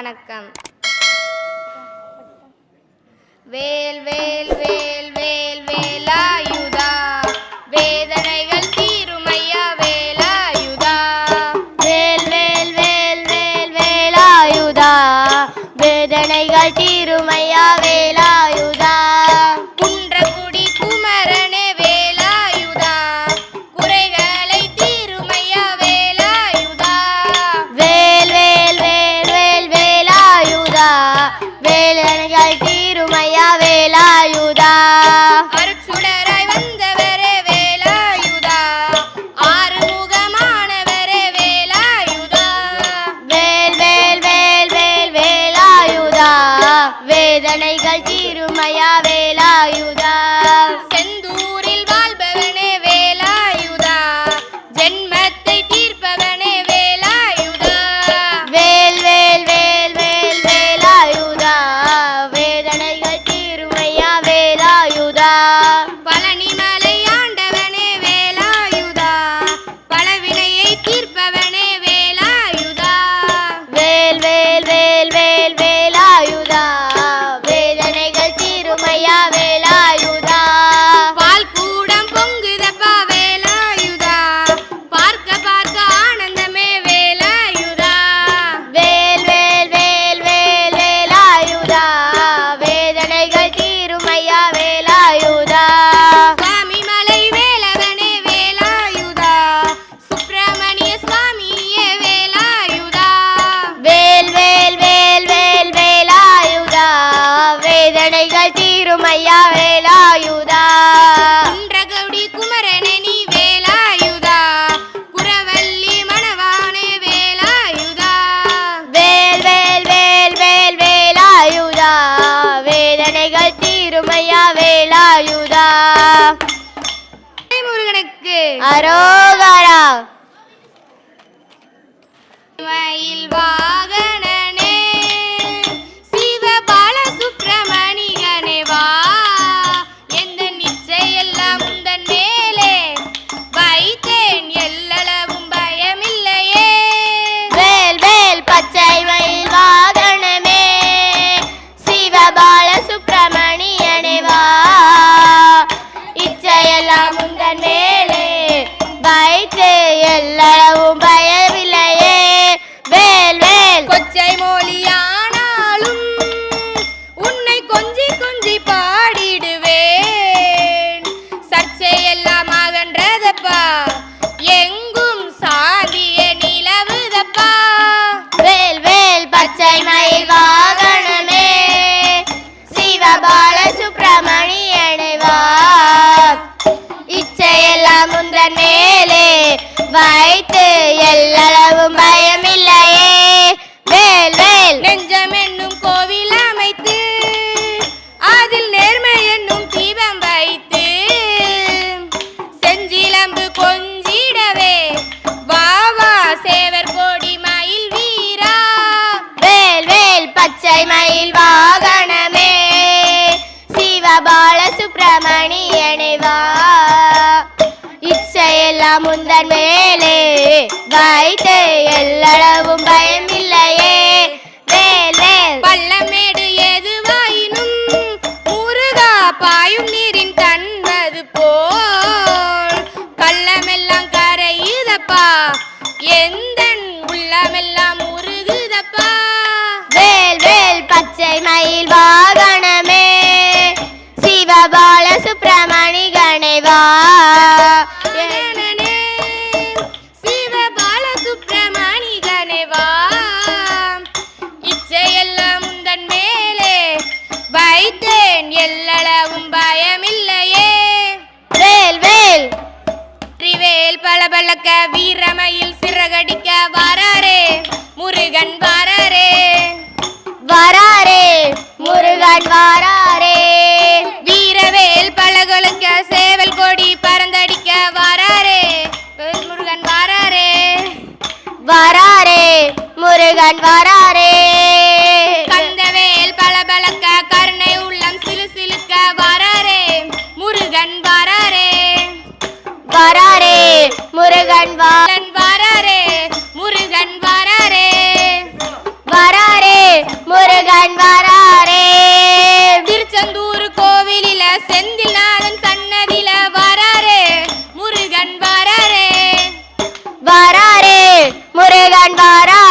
வணக்கம். வேல் வேல் வேல் வேல் வேலாயுதா. வேதனைகள் தீருமையா வேலாயுதா. வேல் வேல் வேல் வேல் வேல் வேலாயுதா. வேதனைகள் தீருமையா வேதனைகள் தீருமையா வேலாயுதா? போற்றும் ஐயா வேலாயுதா குன்றகுடி குமரனே நீ வேலாயுதா குரவல்லி மணவானே வேலாயுதா வேல் வேல் வேல் வேல் வேலாயுதா வேதனைகள் தீரும் வேலாயுதா முருகனுக்கு அரோகரா வைத்து எல்லா அமுந்தன் மேலே வைத்து எல்லளவும் பயமில்லையே. வேல் வேல் பள்ளமேடு எதுவாயினும் முருகா பாயும் நீரின் கண்மது போல். கள்ளமெல்லாம் கரையுதப்பா எந்த உள்ளமெல்லாம் முருகுதப்பா வேல் வேல் பச்சை மயில் வா பளபளக்க வீரமையில் சிறகடிக்க வராரே முருகன் வராரே. வராரே முருகன் வராரே. வீரவேல் பலகொலுக்க சேவல் கொடி பறந்தடிக்க வராரே முருகன் வராரே. வராரே முருகன் வரா முருகன் வராரே. திருச்செந்தூர் கோவிலில செந்தில்நாதன் சன்னதியில வராரே. முருகன் வராரே. வராரே முருகன் வராரே.